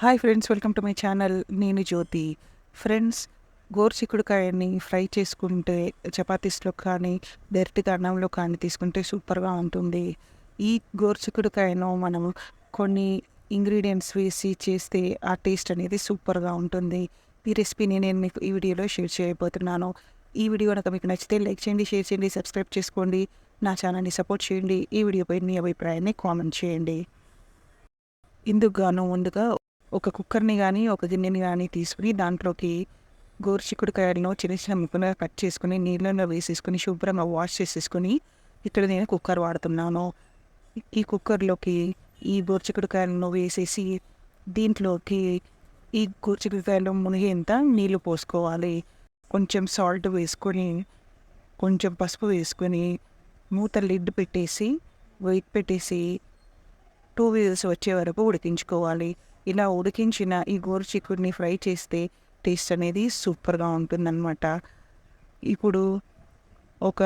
Hi friends welcome to my channel నేను Jyothi. Friends గోరుచిక్కుడుకాయని fry చేసుకుంటే చపాతీస్లో కానీ డైరెక్ట్గా అన్నంలో కానీ తీసుకుంటే సూపర్గా ఉంటుంది. ఈ గోరుచిక్కుడుకాయను మనం కొన్ని ఇంగ్రీడియంట్స్ వేసి చేస్తే ఆ టేస్ట్ అనేది సూపర్గా ఉంటుంది. ఈ రెసిపీని నేను మీకు ఈ వీడియోలో షేర్ చేయబోతున్నాను. ఈ వీడియో కనుక మీకు నచ్చితే లైక్ చేయండి షేర్ చేయండి సబ్స్క్రైబ్ చేసుకోండి. నా ఛానల్ని సపోర్ట్ చేయండి. ఈ వీడియోపై మీ అభిప్రాయాన్ని కామెంట్ చేయండి. ఇందుకు గాను ముందుగా ఒక కుక్కర్ని కానీ ఒక గిన్నెని కానీ తీసుకుని దాంట్లోకి గోరుచిక్కుడుకాయలను చిన్న చిన్న ముక్కలుగా కట్ చేసుకుని నీళ్ళలో వేసేసుకుని శుభ్రంగా వాష్ చేసేసుకుని ఇక్కడ నేను కుక్కర్ వాడుతున్నాను. ఈ కుక్కర్లోకి ఈ గోరుచిక్కుడుకాయలను వేసేసి దీంట్లోకి ఈ గోరుచిక్కుడుకాయలు మునిగేంత నీళ్ళు పోసుకోవాలి. కొంచెం సాల్ట్ వేసుకొని కొంచెం పసుపు వేసుకొని మూత లిడ్ పెట్టేసి వెయిట్ పెట్టేసి టూ వీల్స్ వచ్చే వరకు ఉడికించుకోవాలి. ఇలా ఉడికించిన ఈ గోరు చిక్కుడిని ఫ్రై చేస్తే టేస్ట్ అనేది సూపర్గా ఉంటుందన్నమాట. ఇప్పుడు ఒక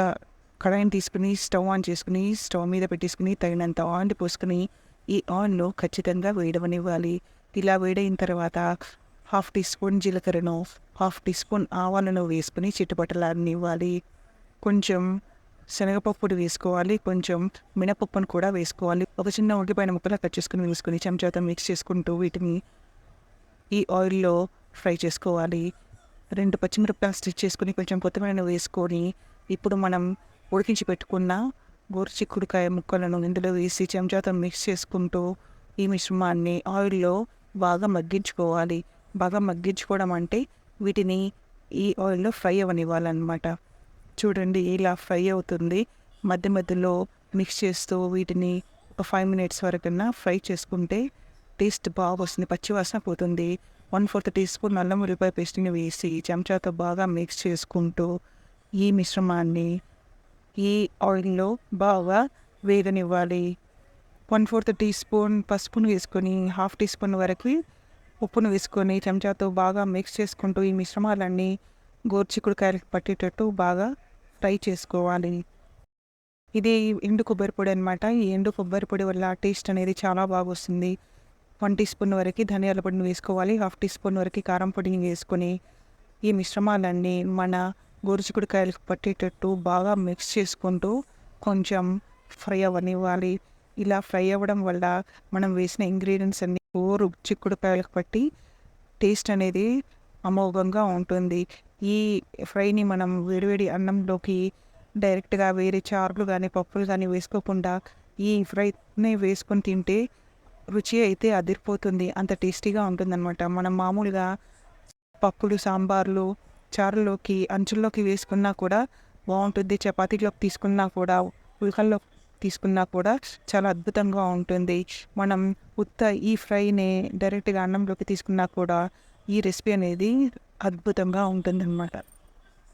కడాయిని తీసుకుని స్టవ్ ఆన్ చేసుకుని స్టవ్ మీద పెట్టేసుకుని తగినంత ఆయిల్ పోసుకుని ఈ ఆయిల్లో ఖచ్చితంగా వేయడమనివ్వాలి ఇలా వేడైన తర్వాత హాఫ్ టీ స్పూన్ జీలకర్రను హాఫ్ టీ స్పూన్ ఆవాలను వేసుకుని చిట్టుపట్టలాడనివ్వాలి కొంచెం శనగపప్పుడు వేసుకోవాలి. కొంచెం మినపప్పును కూడా వేసుకోవాలి. ఒక చిన్న ఉల్లిపాయన ముక్కలా కట్ చేసుకుని వేసుకుని చెంచాతో మిక్స్ చేసుకుంటూ వీటిని ఈ ఆయిల్లో ఫ్రై చేసుకోవాలి. రెండు పచ్చిమిరపకాయలు స్టిచ్ చేసుకుని కొంచెం కొత్తిమీర వేసుకొని ఇప్పుడు మనం ఉడికించి పెట్టుకున్న గోరుచిక్కుడుకాయ ముక్కలను ఇందులో వేసి చెంచాతో మిక్స్ చేసుకుంటూ ఈ మిశ్రమాన్ని ఆయిల్లో బాగా మగ్గించుకోవాలి. బాగా మగ్గించుకోవడం అంటే వీటిని ఈ ఆయిల్లో ఫ్రై అవ్వనివ్వాలన్నమాట. చూడండి ఇలా ఫ్రై అవుతుంది. మధ్య మధ్యలో మిక్స్ చేస్తూ వీటిని ఒక ఫైవ్ మినిట్స్ వరకన్నా ఫ్రై చేసుకుంటే టేస్ట్ బాగా వస్తుంది. పచ్చివాసన పోతుంది. వన్ ఫోర్త్ టీ స్పూన్ అల్లం ఉల్లిపాయ పేస్ట్ని వేసి చెంచాతో బాగా మిక్స్ చేసుకుంటూ ఈ మిశ్రమాన్ని ఈ ఆయిల్లో బాగా వేగనివ్వాలి. వన్ ఫోర్త్ టీ స్పూన్ పసుపును వేసుకొని హాఫ్ టీ స్పూన్ వరకు ఉప్పును వేసుకొని చెంచాతో బాగా మిక్స్ చేసుకుంటూ ఈ మిశ్రమాలన్నీ గోర్చికుడుకాయలకు పట్టేటట్టు బాగా ఫ్రై చేసుకోవాలి. ఇది ఎండు కొబ్బరి పొడి అనమాట ఈ ఎండు కొబ్బరి పొడి వల్ల టేస్ట్ అనేది చాలా బాగా వస్తుంది. వన్ టీ స్పూన్ వరకు ధనియాల పొడిని వేసుకోవాలి. హాఫ్ టీ స్పూన్ వరకు కారం పొడిని వేసుకొని ఈ మిశ్రమాలన్నీ మన గోరుచిక్కుడుకాయలకు పట్టేటట్టు బాగా మిక్స్ చేసుకుంటూ కొంచెం ఫ్రై అవ్వనివ్వాలి. ఇలా ఫ్రై అవ్వడం వల్ల మనం వేసిన ఇంగ్రీడియంట్స్ అన్ని గోరు చిక్కుడుకాయలకు పట్టి టేస్ట్ అనేది అమోఘంగా ఉంటుంది. ఈ ఫ్రైని మనం వేడివేడి అన్నంలోకి డైరెక్ట్గా వేరే చారులు కానీ పప్పులు కానీ వేసుకోకుండా ఈ ఫ్రైని వేసుకొని తింటే రుచి అయితే అదిరిపోతుంది. అంత టేస్టీగా ఉంటుందన్నమాట. మనం మామూలుగా పప్పులు సాంబార్లు చారులోకి అంచుల్లోకి వేసుకున్నా కూడా బాగుంటుంది. చపాతీలోకి తీసుకున్నా కూడా ఉల్కల్లో తీసుకున్నా కూడా చాలా అద్భుతంగా ఉంటుంది. మనం ఉత్త ఈ ఫ్రైని డైరెక్ట్గా అన్నంలోకి తీసుకున్నా కూడా ఈ రెసిపీ అనేది అద్భుతంగా ఉంటుందన్నమాట.